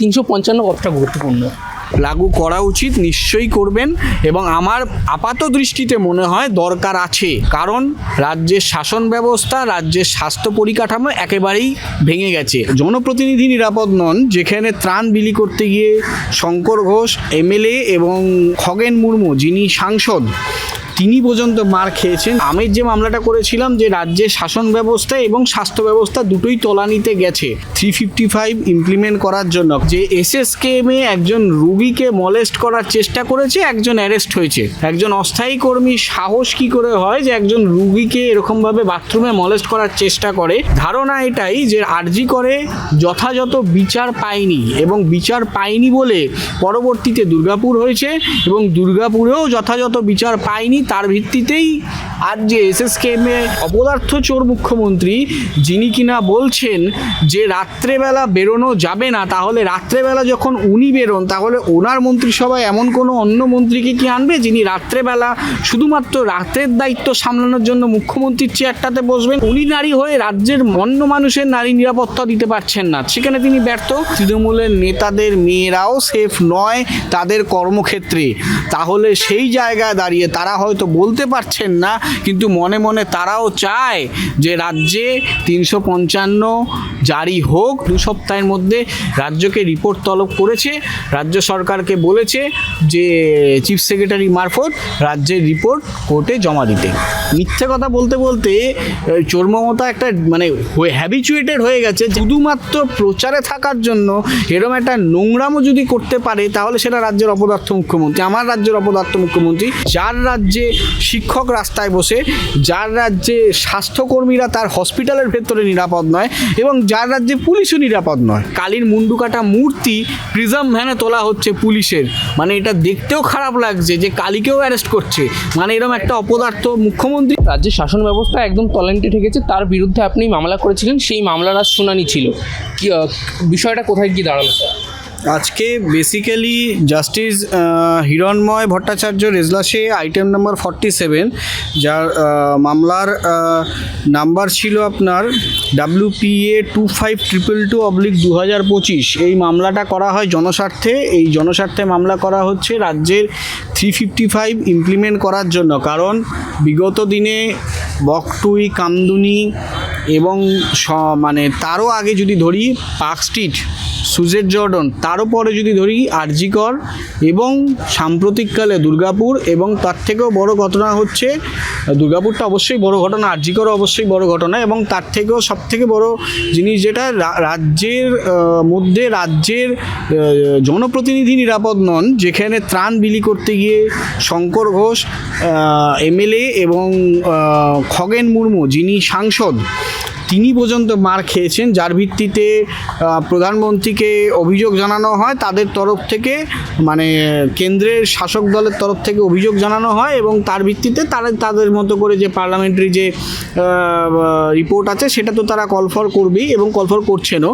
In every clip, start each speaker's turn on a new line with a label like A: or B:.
A: তিনশো পঞ্চান্ন কতটা গুরুত্বপূর্ণ।
B: লাগু করা উচিত, নিশ্চয়ই করবেন এবং আমার আপাত দৃষ্টিতে মনে হয় দরকার আছে। কারণ রাজ্যের শাসন ব্যবস্থা, রাজ্যের স্বাস্থ্য পরিকাঠামো একেবারেই ভেঙে গেছে। জনপ্রতিনিধি নিরাপদ নন, যেখানে ত্রাণ বিলি করতে গিয়ে শঙ্কর ঘোষ, এমএলএ এবং খগেন মুর্মু যিনি সাংসদ তিনি পর্যন্ত মার খেয়েছেন। আমি যে মামলাটা করেছিলাম যে রাজ্যের শাসন ব্যবস্থা এবং স্বাস্থ্য ব্যবস্থা দুটোই তলানিতে গেছে। থ্রি ফিফটি ফাইভ ইমপ্লিমেন্ট করার জন্য যে এসএসকেএমে একজন রুগীকে মলেস্ট করার চেষ্টা করেছে, একজন অ্যারেস্ট হয়েছে। একজন অস্থায়ী কর্মী সাহস কি করে হয় যে একজন রুগীকে এরকমভাবে বাথরুমে মলেস্ট করার চেষ্টা করে? ধারণা এটাই যে আরজি করে, যথাযথ বিচার পায়নি এবং বিচার পায়নি বলে পরবর্তীতে দুর্গাপুর হয়েছে এবং দুর্গাপুরেও যথাযথ বিচার পায়নি তার ভিত্তিতেই আর যে এস এস এসএসকেএমে অপদার্থ চোর মুখ্যমন্ত্রী, যিনি কিনা বলছেন যে রাত্রেবেলা বেরোনো যাবে না, তাহলে রাত্রেবেলা যখন উনি বেরোন, তাহলে ওনার মন্ত্রিসভায় এমন কোনো অন্য মন্ত্রীকে কি আনবে, যিনি রাত্রেবেলা শুধুমাত্র রাতের দায়িত্ব সামলানোর জন্য মুখ্যমন্ত্রীর চেয়ারটাতে বসবেন? উনি নারী হয়ে রাজ্যের অন্য মানুষের নারী নিরাপত্তা দিতে পারছেন না। সেখানে তিনি ব্যর্থ। তৃণমূলের নেতাদের মেয়েরাও সেফ নয় তাদের কর্মক্ষেত্রে। তাহলে সেই জায়গায় দাঁড়িয়ে তারা হয়তো বলতে পারছেন না, কিন্তু মনে মনে তারাও চায় যে রাজ্যে তিনশো পঞ্চান্ন জারি হোক, দু সপ্তাহের মধ্যে রাজ্যকে রিপোর্ট তলব করেছে, রাজ্য সরকারকে বলেছে যে চিফ সেক্রেটারি মারফত রাজ্যের রিপোর্ট কোর্টে জমা দিতে। মিথ্যে কথা বলতে বলতে, এই চোর মমতা একটা মানে হ্যাবিচুয়েটেড হয়ে গেছে শুধুমাত্র প্রচারে থাকার জন্য এরকম একটা নোংরামও যদি করতে পারে, তাহলে সেটা রাজ্যের অপদার্থ মুখ্যমন্ত্রী, আমার রাজ্যের অপদার্থ মুখ্যমন্ত্রী, যার রাজ্যে শিক্ষক রাস্তায় বসে, যার রাজ্যে স্বাস্থ্যকর্মীরা তার হসপিটালের ভেতরে নিরাপদ নয় এবং যার রাজ্যে পুলিশও নিরাপদ নয়। কালীর মুন্ডু কাটা মূর্তি প্রিজম ভ্যানে তোলা হচ্ছে পুলিশের। মানে এটা দেখতেও খারাপ লাগছে যে কালীকেও অ্যারেস্ট করছে। মানে এরকম একটা অপদার্থ মুখ্যমন্ত্রী।
A: রাজ্যের শাসন ব্যবস্থা একদম তলানিতে ঠেকেছে, তার বিরুদ্ধে আপনি মামলা করেছিলেন, সেই মামলার আজ শুনানি ছিল। বিষয়টা কোথায় গিয়ে দাঁড়াল?
B: আজকে বেসিক্যালি জাস্টিস হিরণময় ভট্টাচার্য রেজলাসে আইটেম নাম্বার ফর্টি সেভেন যার মামলার নাম্বার ছিল আপনার W P A two five triple two oblique দু হাজার পঁচিশ। এই মামলাটা করা হয় জনস্বার্থে। এই জনস্বার্থে মামলা করা হচ্ছে রাজ্যের থ্রি ফিফটি ফাইভ ইমপ্লিমেন্ট করার জন্য। কারণ বিগত দিনে বকটুই, কামদুনি এবং মানে তারও আগে যদি ধরি, পার্ক স্ট্রিট সুজেট জর্ডন তারও পরে যদি ধরি আরজিকর এবং সাম্প্রতিককালে দুর্গাপুর এবং তার থেকেও বড় ঘটনা হচ্ছে, দুর্গাপুরটা অবশ্যই বড় ঘটনা, আরজিকরও অবশ্যই বড় ঘটনা এবং তার থেকেও সব থেকে বড় জিনিস যেটা রাজ্যের মধ্যে রাজ্যের জনপ্রতিনিধি নিরাপদ নন, যেখানে ত্রাণ বিলি করতে গিয়ে শঙ্কর ঘোষ এমএলএ এবং খগেন মুর্মু যিনি সাংসদ তিনি পর্যন্ত মার খেয়েছেন, যার ভিত্তিতে প্রধানমন্ত্রীকে অভিযোগ জানানো হয়, তাদের তরফ থেকে মানে কেন্দ্রের শাসক দলের তরফ থেকে অভিযোগ জানানো হয় এবং তার ভিত্তিতে তারা, তাদের মতো করে যে পার্লামেন্টারি যে রিপোর্ট আছে, সেটা তো তারা কলফর করবেই এবং কলফর করছেনও।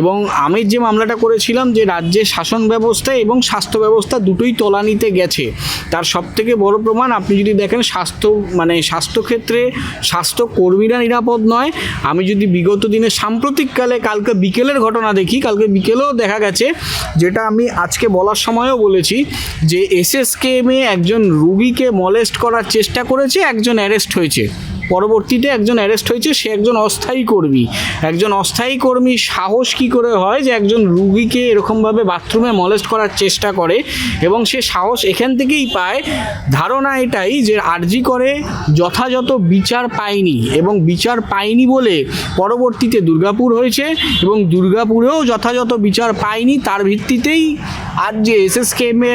B: এবং আমি যে মামলাটা করেছিলাম যে রাজ্যের শাসন ব্যবস্থা এবং স্বাস্থ্য ব্যবস্থা দুটোই তলানিতে গেছে, তার সব থেকে বড় প্রমাণ আপনি যদি দেখেন, স্বাস্থ্য মানে স্বাস্থ্যক্ষেত্রে স্বাস্থ্য কর্মীরা নিরাপদ নয়, আমি যদি বিগত দিনে সাম্প্রতিককালে কালকে বিকেলের ঘটনা দেখি, কালকে বিকেলেও দেখা গেছে, যেটা আমি আজকে বলার সময়ও বলেছি যে এসএসকেএমে একজন রুগীকে মলেস্ট করার চেষ্টা করেছে, একজন অ্যারেস্ট হয়েছে। পরবর্তীতে একজন অ্যারেস্ট হয়েছে, সে একজন অস্থায়ী কর্মী। একজন অস্থায়ী কর্মী সাহস কি করে হয় যে একজন রুগীকে এরকমভাবে বাথরুমে মলেস্ট করার চেষ্টা করে এবং সে সাহস এখান থেকেই পায়? ধারণা এটাই যে আরজি করে যথাযথ বিচার পায়নি এবং বিচার পায়নি বলে পরবর্তীতে দুর্গাপুর হয়েছে এবং দুর্গাপুরেও যথাযথ বিচার পায়নি। তার ভিত্তিতেই আজ যে এসএসকেএমে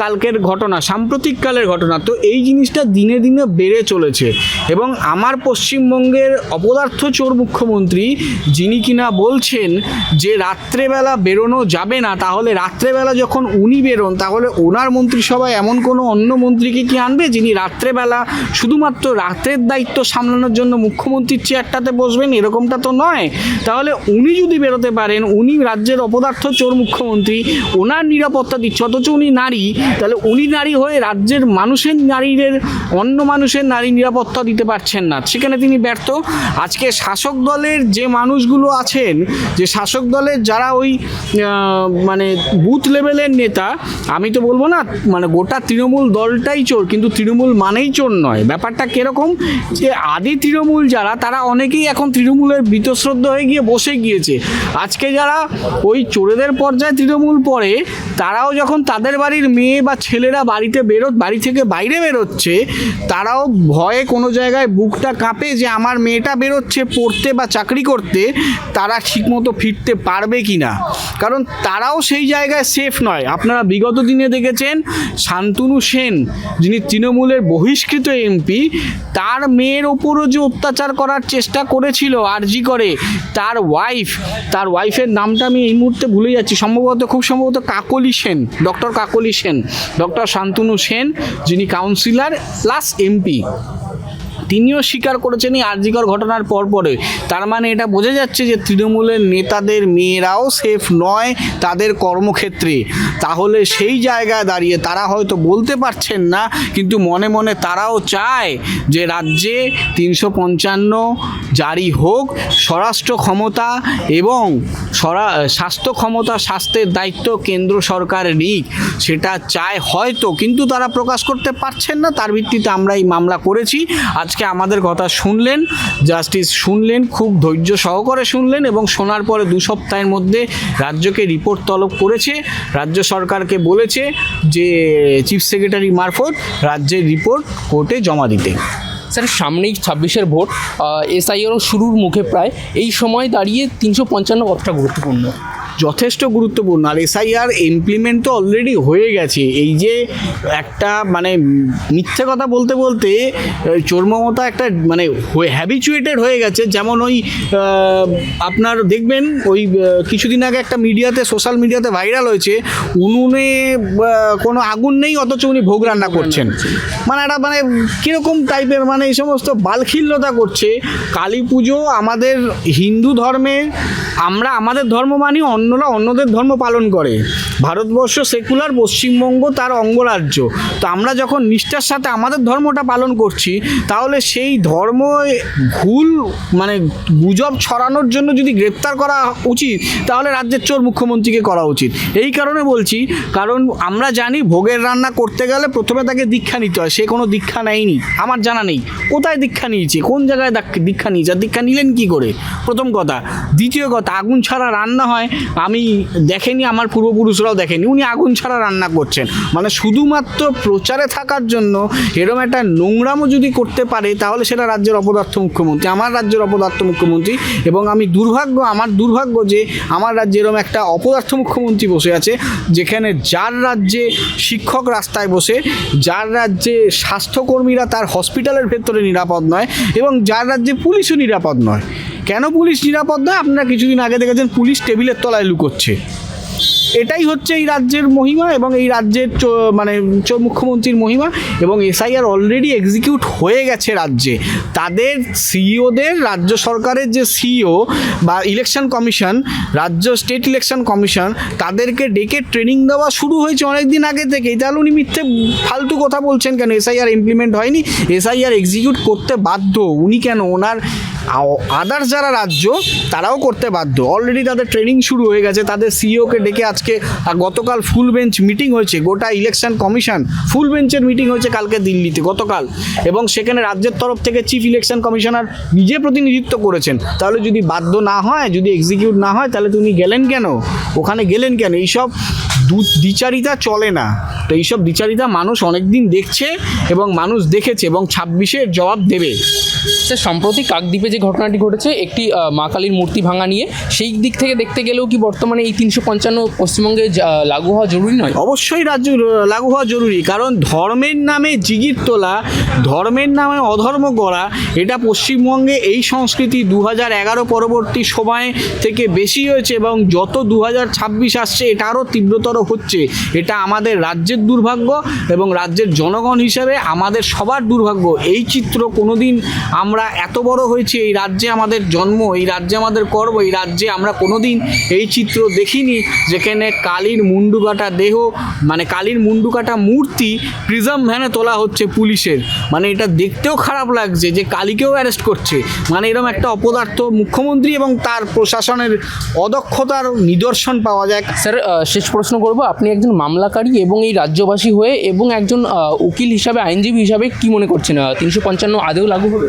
B: কালকের ঘটনা, সাম্প্রতিককালের ঘটনা। তো এই জিনিসটা দিনে দিনে বেড়ে চলেছে এবং আমার পশ্চিমবঙ্গের অপদার্থ চোর মুখ্যমন্ত্রী, যিনি কিনা বলছেন যে রাত্রেবেলা বেরোনো যাবে না, তাহলে রাত্রেবেলা যখন উনি বেরোন, তাহলে ওনার মন্ত্রিসভায় এমন কোনো অন্য মন্ত্রীকে কি আনবে, যিনি রাত্রেবেলা শুধুমাত্র রাতের দায়িত্ব সামলানোর জন্য মুখ্যমন্ত্রীর চেয়ারটাতে বসবেন? এরকমটা তো নয়। তাহলে উনি যদি বেরোতে পারেন, উনি রাজ্যের অপদার্থ চোর মুখ্যমন্ত্রী, ওনার নিরাপত্তা দিচ্ছে, অথচ উনি নারী, তাহলে উনি নারী হয়ে রাজ্যের মানুষের নারীদের, অন্য মানুষের নারী নিরাপত্তা দিতে পারছেন জগন্নাথ সেখানে তিনি ব্যর্থ। আজকে শাসক দলের যে মানুষগুলো আছেন, যে শাসক দলের যারা ওই মানে বুথ লেভেলের নেতা, আমি তো বলব না মানে গোটা তৃণমূল দলটাই চোর, কিন্তু তৃণমূল মানেই চোর নয়। ব্যাপারটা কীরকম? যে আদি তৃণমূল যারা, তারা অনেকেই এখন তৃণমূলের বীতশ্রদ্ধ হয়ে গিয়ে বসে গিয়েছে। আজকে যারা ওই চোরেদের পর্যায়ে তৃণমূল পড়ে, তারাও যখন তাদের বাড়ির মেয়ে বা ছেলেরা বাড়িতে বেরো, বাড়ি থেকে বাইরে বেরোচ্ছে, তারাও ভয়ে কোনো জায়গায় বুকটা কাঁপে যে আমার মেয়েটা বেরোচ্ছে পড়তে বা চাকরি করতে, তারা ঠিকমতো ফিরতে পারবে কি না? কারণ তারাও সেই জায়গায় সেফ নয়। আপনারা বিগত দিনে দেখেছেন, শান্তনু সেন, যিনি তৃণমূলের বহিষ্কৃত এমপি, তার মেয়ের ওপরও যে অত্যাচার করার চেষ্টা করেছিল আরজি করে, তার ওয়াইফ তার ওয়াইফের নামটা আমি এই মুহূর্তে ভুলে যাচ্ছি। সম্ভবত, খুব সম্ভবত কাকলি সেন, ডক্টর কাকলি সেন, ডক্টর শান্তনু সেন, যিনি কাউন্সিলর প্লাস এমপি তিনিও স্বীকার করেছেন এই আর্জিকর ঘটনার পরপরে। তার মানে এটা বোঝা যাচ্ছে যে তৃণমূলের নেতাদের মেয়েরাও সেফ নয়, তাদের কর্মক্ষেত্রে। তাহলে সেই জায়গায় দাঁড়িয়ে তারা হয়তো বলতে পারছেন না, কিন্তু মনে মনে তারাও চায় যে রাজ্যে তিনশো পঞ্চান্ন জারি হোক, স্বরাষ্ট্র ক্ষমতা এবং স্বাস্থ্য ক্ষমতা, স্বাস্থ্যের দায়িত্ব কেন্দ্র সরকার নিক। সেটা চায় হয়তো, কিন্তু তারা প্রকাশ করতে পারছেন না। তার ভিত্তিতে আমরা এই মামলা করেছি। আজকে আমাদের কথা শুনলেন জাস্টিস শুনলেন, খুব ধৈর্য সহকারে শুনলেন এবং শোনার পরে দু সপ্তাহের মধ্যে রাজ্যকে রিপোর্ট তলব করেছে, রাজ্য সরকারকে বলেছে যে চিফ সেক্রেটারি মারফত রাজ্যের রিপোর্ট কোর্টে জমা দিতে।
A: স্যার, সামনেই ছাব্বিশের ভোট এসআইআরও শুরুর মুখে প্রায়, এই সময় দাঁড়িয়ে তিনশো পঞ্চান্ন কতটা গুরুত্বপূর্ণ।
B: যথেষ্ট গুরুত্বপূর্ণ। আর এসআইআর ইমপ্লিমেন্ট তো অলরেডি হয়ে গেছে। এই যে একটা মানে মিথ্যে কথা বলতে বলতে চর্মমতা একটা মানে হ্যাবিচুয়েটেড হয়ে গেছে। যেমন ওই আপনার দেখবেন, ওই কিছুদিন আগে একটা মিডিয়াতে সোশ্যাল মিডিয়াতে ভাইরাল হয়েছে। উনুনে কোনো আগুন নেই, অথচ উনি ভোগ রান্না করছেন। মানে একটা মানে কীরকম টাইপের মানে এই সমস্ত বালখিল্যতা করছে। কালী পুজো আমাদের হিন্দু ধর্মে, আমরা আমাদের ধর্ম মানি অন্যরা অন্যদের ধর্ম পালন করে। ভারতবর্ষ সেকুলার, পশ্চিমবঙ্গ তার অঙ্গরাজ্য। তো আমরা যখন নিষ্ঠার সাথে আমাদের ধর্মটা পালন করছি, তাহলে সেই ধর্ম ভুল মানে গুজব ছড়ানোর জন্য যদি গ্রেপ্তার করা উচিত, তাহলে রাজ্যের চোর মুখ্যমন্ত্রীকে করা উচিত। এই কারণে বলছি, কারণ আমরা জানি ভোগের রান্না করতে গেলে প্রথমে তাকে দীক্ষা নিতে হয়। সে কোনো দীক্ষা নেয়নি। আমার জানা নেই। কোথায় দীক্ষা নিয়েছে? কোন জায়গায় দীক্ষা নিয়েছে? আর দীক্ষা নিলেন কি করে? প্রথম কথা। দ্বিতীয় কথা, আগুন ছাড়া রান্না হয়। আমি দেখেনি, আমার পূর্বপুরুষরাও দেখেনি। উনি আগুন ছাড়া রান্না করছেন। মানে শুধুমাত্র প্রচারে থাকার জন্য এরম একটা নোংরামও যদি করতে পারে, তাহলে সেটা রাজ্যের অপদার্থ মুখ্যমন্ত্রী, আমার রাজ্যের অপদার্থ মুখ্যমন্ত্রী এবং আমি দুর্ভাগ্য, আমার দুর্ভাগ্য যে আমার রাজ্যে এরম একটা অপদার্থ মুখ্যমন্ত্রী বসে আছে, যেখানে যার রাজ্যে শিক্ষক রাস্তায় বসে, যার রাজ্যে স্বাস্থ্যকর্মীরা তার হসপিটালের ভেতরে নিরাপদ নয় এবং যার রাজ্যে পুলিশও নিরাপদ নয়। কেন পুলিশ নিরাপদ নয়? আপনারা কিছুদিন আগে দেখেছেন পুলিশ টেবিলের তলায় লুকোচ্ছে। এটাই হচ্ছে এই রাজ্যের মহিমা এবং এই রাজ্যের মানে মুখ্যমন্ত্রীর মহিমা এবং এসআইআর অলরেডি এক্সিকিউট হয়ে গেছে রাজ্যে। তাদের সিইওদের রাজ্য সরকারের যে সিইও বা ইলেকশন কমিশন রাজ্য স্টেট ইলেকশন কমিশন তাদেরকে ডেকে ট্রেনিং দেওয়া শুরু হয়েছে অনেক দিন আগে থেকেই। তাহলে উনি মিথ্যে ফালতু কথা বলছেন কেন? এসআইআর ইমপ্লিমেন্ট হয়নি। এসআইআর এক্সিকিউট করতে বাধ্য। উনি কেন? ওনার আদার্স যারা রাজ্য, তারাও করতে বাধ্য। অলরেডি তাদের ট্রেনিং শুরু হয়ে গেছে। তাদের সিইওকে ডেকে আজকে গতকাল ফুল বেঞ্চ মিটিং হয়েছে। গোটা ইলেকশন কমিশন ফুল বেঞ্চের মিটিং হয়েছে কালকে দিল্লিতে, গতকাল। এবং সেখানে রাজ্যের তরফ থেকে চিফ ইলেকশন কমিশনার নিজে প্রতিনিধিত্ব করেছেন। তাহলে যদি বাধ্য না হয়, যদি এক্সিকিউট না হয়, তাহলে তুমি গেলেন কেন? ওখানে গেলেন কেন? এইসব দু- দ্বিচারিতা চলে না। তো এইসব দ্বিচারিতা মানুষ অনেক দিন দেখছে এবং মানুষ দেখেছে এবং ছাব্বিশের জবাব দেবে।
A: স্যার সম্প্রতি কাকদ্বীপে যে ঘটনাটি ঘটেছে, একটি মা কালীর মূর্তি ভাঙা নিয়ে, সেই দিক থেকে দেখতে গেলেও কি বর্তমানে এই তিনশো পঞ্চান্ন পশ্চিমবঙ্গে লাগু হওয়া জরুরি নয়?
B: অবশ্যই রাজ্য লাগু হওয়া জরুরি, কারণ ধর্মের নামে জিগির তোলা, ধর্মের নামে অধর্ম করা এটা পশ্চিমবঙ্গে এই সংস্কৃতি দু হাজার এগারো পরবর্তী সময় থেকে বেশি হয়েছে এবং যত দু হাজার ছাব্বিশ আসছে, এটা আরও তীব্রতর হচ্ছে। এটা আমাদের রাজ্যের দুর্ভাগ্য এবং রাজ্যের জনগণ হিসেবে আমাদের সবার দুর্ভাগ্য। এই চিত্র কোনোদিন আমরা এত বড় হয়েছি, এই রাজ্যে আমাদের জন্ম, এই রাজ্যে আমাদের কর্ম এই রাজ্যে আমরা কোনোদিন এই চিত্র দেখিনি যেখানে কালীর মুন্ডুকাটা দেহ মানে কালীর মুন্ডুকাটা মূর্তি প্রিজম ভ্যানে তোলা হচ্ছে পুলিশের। মানে এটা দেখতেও খারাপ লাগছে যে কালীকেও অ্যারেস্ট করছে। মানে এরকম একটা অপদার্থ মুখ্যমন্ত্রী এবং তার প্রশাসনের অদক্ষতার নিদর্শন পাওয়া যায়।
A: স্যার শেষ প্রশ্ন করব, আপনি একজন মামলাকারী এবং এই রাজ্যবাসী হয়ে এবং একজন উকিল হিসাবে, আইনজীবী হিসাবে কি মনে করছেন? তিনশো পঞ্চান্ন আদেও লাগু হবে?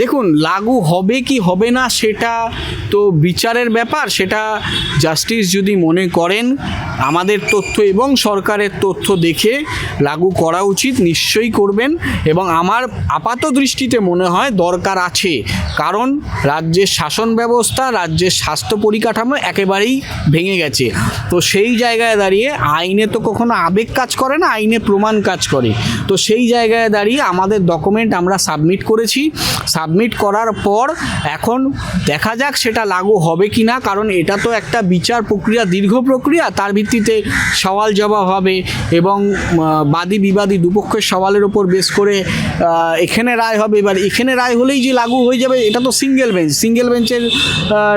B: দেখুন, লাগু হবে কি হবে না সেটা তো বিচারের ব্যাপার, সেটা জাস্টিস যদি মনে করেন, আমাদের তথ্য এবং সরকারের তথ্য দেখে লাগু করা উচিত, নিশ্চয়ই করবেন এবং আমার আপাত দৃষ্টিতে মনে হয় দরকার আছে। কারণ রাজ্যের শাসন ব্যবস্থা, রাজ্যের স্বাস্থ্য পরিকাঠামো একেবারেই ভেঙে গেছে। তো সেই জায়গায় দাঁড়িয়ে আইনে তো কখনো আবেগ কাজ করে না, আইনে প্রমাণ কাজ করে। তো সেই জায়গায় দাঁড়িয়ে আমাদের ডকুমেন্ট আমরা সাবমিট করেছি সাবমিট করার পর এখন দেখা যাক সেটা লাগু হবে কি না, কারণ এটা তো একটা বিচার প্রক্রিয়া, দীর্ঘ প্রক্রিয়া, তার ভিত্তিতে সওয়াল জবাব হবে এবং বাদী বিবাদী দুপক্ষের সওয়ালের ওপর বেশ করে এখানে রায় হবে। এবার এখানে রায় হলেই যে লাগু হয়ে যাবে, এটা তো সিঙ্গেল বেঞ্চ সিঙ্গেল বেঞ্চের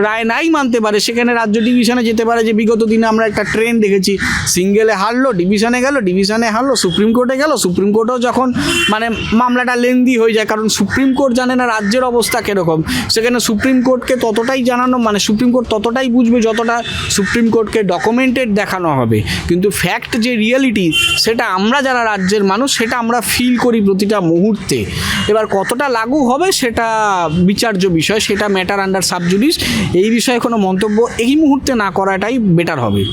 B: রায় নাই মানতে পারে। সেখানে রাজ্য ডিভিশনে যেতে পারে যে, বিগত দিনে আমরা একটা ট্রেন দেখেছি। সিঙ্গেলে হারলো ডিভিশনে গেল ডিভিশনে হারলো, সুপ্রিম কোর্টে গেল, সুপ্রিম কোর্টেও যখন মানে মামলাটা লেন্দি হয়ে যায়, কারণ সুপ্রিম কোর্ট জানে না রাজ্যের অবস্থা কীরকম? সেখানে সুপ্রিম কোর্টকে ততটাই জানানো মানে সুপ্রিম কোর্ট ততটাই বুঝবে যতটা সুপ্রিম কোর্টকে ডকুমেন্টেড দেখানো হবে। কিন্তু ফ্যাক্ট যে রিয়েলিটি সেটা আমরা যারা রাজ্যের মানুষ, সেটা আমরা ফিল করি প্রতিটা মুহূর্তে। এবার কতটা লাগু হবে সেটা বিচার্য বিষয়, সেটা ম্যাটার আন্ডার সাবজুডিস এই বিষয়ে কোনো মন্তব্য এই মুহূর্তে না করাটাই বেটার হবে।